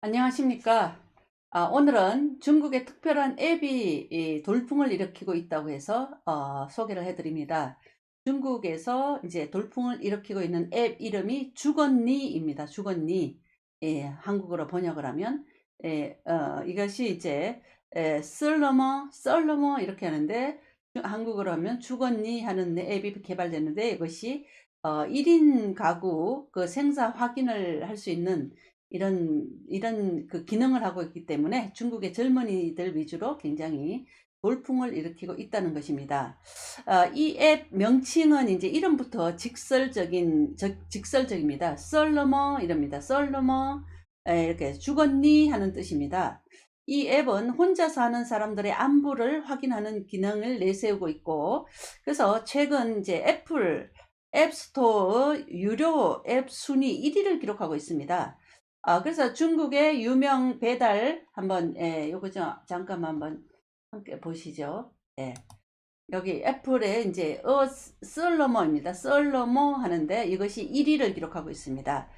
안녕하십니까. 아, 오늘은 중국의 특별한 앱이 이 돌풍을 일으키고 있다고 해서 어, 소개를 해드립니다. 중국에서 이제 돌풍을 일으키고 있는 앱 이름이 주건니 입니다. 주건니. 예, 한국어로 번역을 하면 예, 어, 이것이 이제 에, 썰러머, 썰러머 이렇게 하는데 주- 한국어로 하면 주건니 하는 앱이 개발됐는데 이것이 어, 1인 가구 그 생사 확인을 할 수 있는 이런 이런 그 기능을 하고 있기 때문에 중국의 젊은이들 위주로 굉장히 돌풍을 일으키고 있다는 것입니다. 아, 이앱 명칭은 이제 이름부터 직설적인 적- 직설적입니다. 썰러머 이럽니다. 썰러머 에, 이렇게 죽었니 하는 뜻입니다. 이 앱은 혼자 사는 사람들의 안부를 확인하는 기능을 내세우고 있고 그래서 최근 이제 애플 앱스토어 유료 앱 순위 1위를 기록하고 있습니다. 아, 그래서 중국의 유명 배달 한번 예, 요거 좀 잠깐만 한번 함께 보시죠. 예. 여기 애플에 이제 어 썰러머입니다. 썰러머 하는데 이것이 1위를 기록하고 있습니다.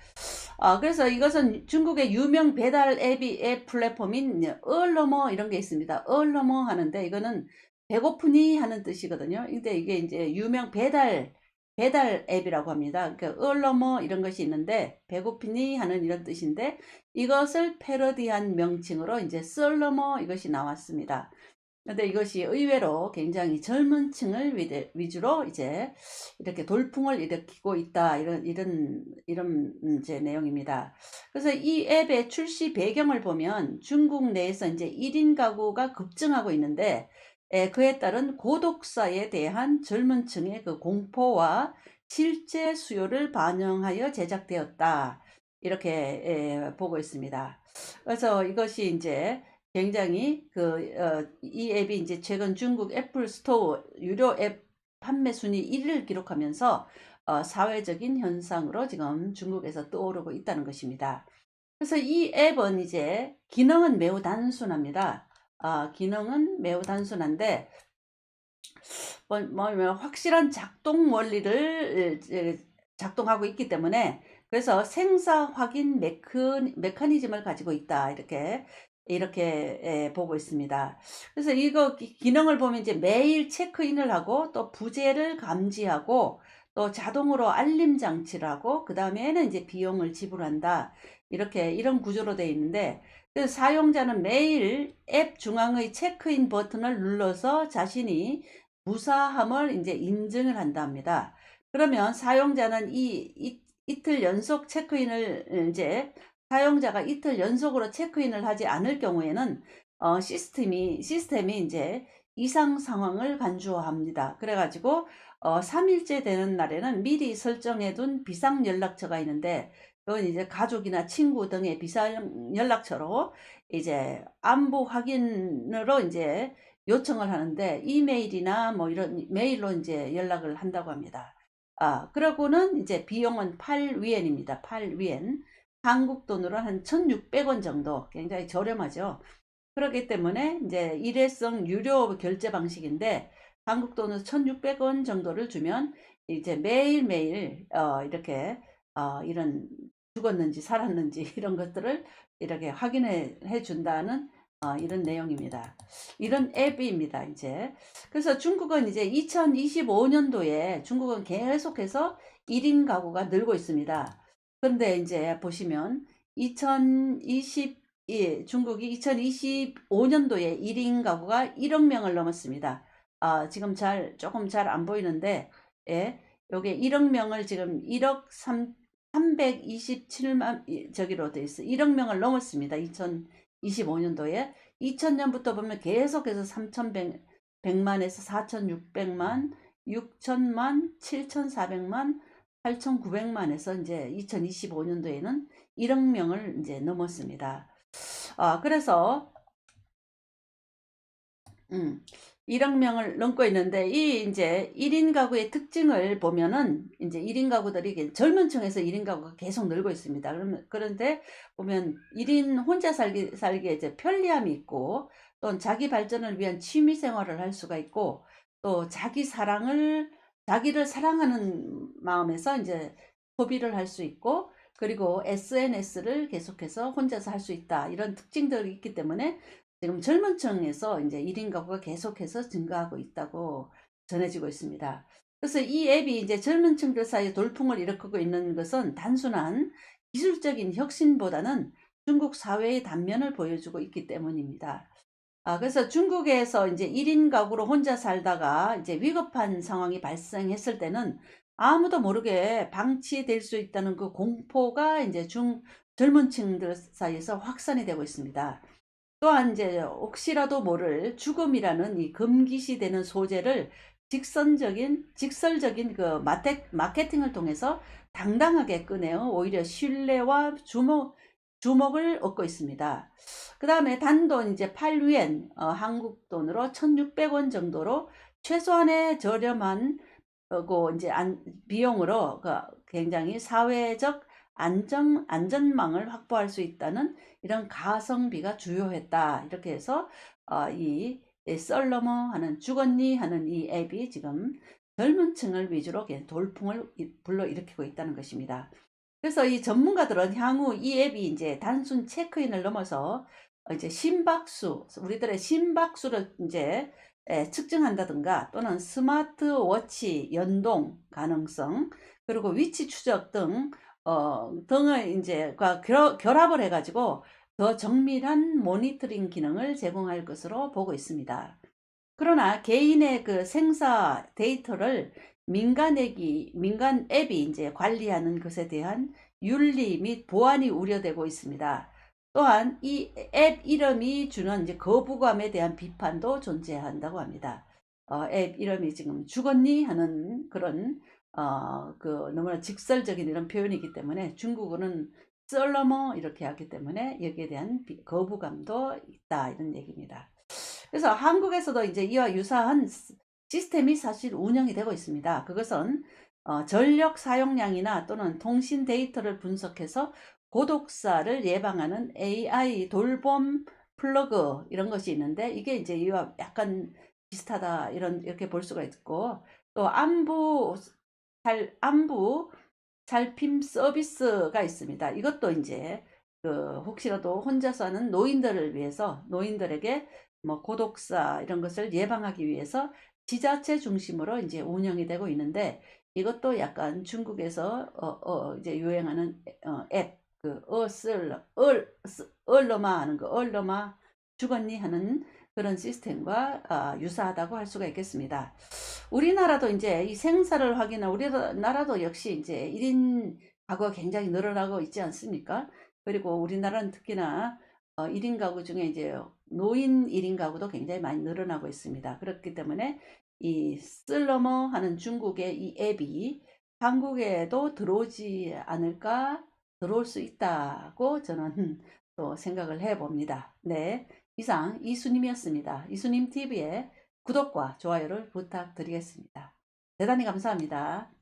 아, 그래서 이것은 중국의 유명 배달 앱이 앱 플랫폼인 얼러머 이런 게 있습니다. 얼러머 하는데 이거는 배고프니 하는 뜻이거든요. 근데 이게 이제 유명 배달 배달 앱이라고 합니다. 그러니까 얼러머 이런 것이 있는데 배고프니 하는 이런 뜻인데 이것을 패러디한 명칭으로 이제 썰러머 이것이 나왔습니다. 근데 이것이 의외로 굉장히 젊은 층을 위주로 이제 이렇게 돌풍을 일으키고 있다. 이런, 이런, 이런 이제 내용입니다. 그래서 이 앱의 출시 배경을 보면 중국 내에서 이제 1인 가구가 급증하고 있는데 에, 그에 따른 고독사에 대한 젊은 층의 그 공포와 실제 수요를 반영하여 제작되었다. 이렇게 에, 보고 있습니다. 그래서 이것이 이제 굉장히 그, 어, 이 앱이 이제 최근 중국 애플 스토어 유료 앱 판매 순위 1위를 기록하면서 어, 사회적인 현상으로 지금 중국에서 떠오르고 있다는 것입니다. 그래서 이 앱은 이제 기능은 매우 단순합니다. 아, 기능은 매우 단순한데 뭐, 뭐, 뭐 확실한 작동 원리를 에, 작동하고 있기 때문에 그래서 생사 확인 메커, 메커니즘을 가지고 있다 이렇게 이렇게 에, 보고 있습니다. 그래서 이거 기- 기능을 보면 이제 매일 체크인을 하고 또 부재를 감지하고 또 자동으로 알림 장치를 하고 그 다음에는 이제 비용을 지불한다 이렇게 이런 구조로 되어 있는데 그 사용자는 매일 앱 중앙의 체크인 버튼을 눌러서 자신이 무사함을 이제 인증을 한답니다. 그러면 사용자는 이, 이 이틀 연속 체크인을 이제 사용자가 이틀 연속으로 체크인을 하지 않을 경우에는 어, 시스템이 시스템이 이제 이상 상황을 간주합니다. 그래가지고 어, 3일째 되는 날에는 미리 설정해둔 비상 연락처가 있는데 그건 이제 가족이나 친구 등의 비상 연락처로 이제 안부 확인으로 이제 요청을 하는데 이메일이나 뭐 이런 메일로 이제 연락을 한다고 합니다. 아, 그러고는 이제 비용은 8위엔입니다. 8위엔. 한국 돈으로 한 1,600원 정도 굉장히 저렴하죠. 그렇기 때문에 이제 일회성 유료 결제 방식인데 한국 돈으로 1,600원 정도를 주면 이제 매일매일 어, 이렇게 어, 이런 죽었는지 살았는지 이런 것들을 이렇게 확인해 해 준다는 어, 이런 내용입니다. 이런 앱입니다, 이제. 그래서 중국은 이제 2025년도에 중국은 계속해서 1인 가구가 늘고 있습니다. 그런데 이제 보시면 2020, 예, 중국이 2025년도에 1인 가구가 1억 명을 넘었습니다. 아, 지금 잘, 조금 잘 안 보이는데, 예, 요게 1억 명을 지금 1억 3, 327만, 이- 저기로 돼 있어요. 1억 명을 넘었습니다. 2025년도에. 2000년부터 보면 계속해서 3,100만에서 4,600만, 6천만, 7,400만, 8,900만에서 이제 2025년도에는 1억 명을 이제 넘었습니다. 아, 그래서, 음, 1억 명을 넘고 있는데, 이 이제 1인 가구의 특징을 보면은, 이제 1인 가구들이 젊은 층에서 1인 가구가 계속 늘고 있습니다. 그러면, 그런데 보면 1인 혼자 살기, 살기에 이제 편리함이 있고, 또 자기 발전을 위한 취미 생활을 할 수가 있고, 또 자기 사랑을, 자기를 사랑하는 마음에서 이제 소비를 할 수 있고, 그리고 SNS를 계속해서 혼자서 할 수 있다. 이런 특징들이 있기 때문에 지금 젊은 층에서 이제 1인 가구가 계속해서 증가하고 있다고 전해지고 있습니다. 그래서 이 앱이 이제 젊은 층들 사이에 돌풍을 일으키고 있는 것은 단순한 기술적인 혁신보다는 중국 사회의 단면을 보여주고 있기 때문입니다. 아, 그래서 중국에서 이제 1인 가구로 혼자 살다가 이제 위급한 상황이 발생했을 때는 아무도 모르게 방치될 수 있다는 그 공포가 이제 중 젊은 층들 사이에서 확산이 되고 있습니다. 또한 이제 혹시라도 모를 죽음이라는 이 금기시 되는 소재를 직선적인 직설적인 그 마테, 마케팅을 통해서 당당하게 꺼내어 오히려 신뢰와 주목 주목을 얻고 있습니다. 그 다음에 단돈 이제 8위엔 어, 한국 돈으로 1,600원 정도로 최소한의 저렴한 어, 그 이제 안, 비용으로 그 굉장히 사회적 안정 안전망을 확보할 수 있다는 이런 가성비가 주요했다. 이렇게 해서 어, 이 썰러머 하는 죽었니 하는 이 앱이 지금 젊은 층을 위주로 돌풍을 불러일으키고 있다는 것입니다. 그래서 이 전문가들은 향후 이 앱이 이제 단순 체크인을 넘어서 이제 심박수, 우리들의 심박수를 이제 측정한다든가 또는 스마트워치 연동 가능성 그리고 위치 추적 등 어, 등을 이제 결합을 해가지고 더 정밀한 모니터링 기능을 제공할 것으로 보고 있습니다. 그러나 개인의 그 생사 데이터를 민간액이 민간 앱이 이제 관리하는 것에 대한 윤리 및 보안이 우려되고 있습니다. 또한 이 앱 이름이 주는 이제 거부감에 대한 비판도 존재한다고 합니다. 어, 앱 이름이 지금 죽었니 하는 그런 어, 그 너무나 직설적인 이런 표현이기 때문에 중국어는 썰러머 이렇게 하기 때문에 여기에 대한 거부감도 있다 이런 얘기입니다. 그래서 한국에서도 이제 이와 유사한 시스템이 사실 운영이 되고 있습니다. 그것은 어, 전력 사용량이나 또는 통신 데이터를 분석해서 고독사를 예방하는 AI 돌봄 플러그 이런 것이 있는데 이게 이제 이와 약간 비슷하다 이런 이렇게 볼 수가 있고 또 안부 살 안부 살핌 서비스가 있습니다. 이것도 이제 그 혹시라도 혼자서 하는 노인들을 위해서 노인들에게 뭐 고독사 이런 것을 예방하기 위해서 지자체 중심으로 이제 운영이 되고 있는데 이것도 약간 중국에서 어, 어 이제 유행하는 어, 앱, 그 어슬, 얼, 얼러마 하는 거, 얼러마 죽었니 하는 그런 시스템과 어, 유사하다고 할 수가 있겠습니다. 우리나라도 이제 이 생사를 확인한 우리나라도 역시 이제 1인 가구가 굉장히 늘어나고 있지 않습니까? 그리고 우리나라는 특히나 어, 1인 가구 중에 이제 노인 1인 가구도 굉장히 많이 늘어나고 있습니다. 그렇기 때문에 이 슬러머 하는 중국의 이 앱이 한국에도 들어오지 않을까 들어올 수 있다고 저는 또 생각을 해 봅니다. 네. 이상 이수님이었습니다. 이수님 TV의 구독과 좋아요를 부탁드리겠습니다. 대단히 감사합니다.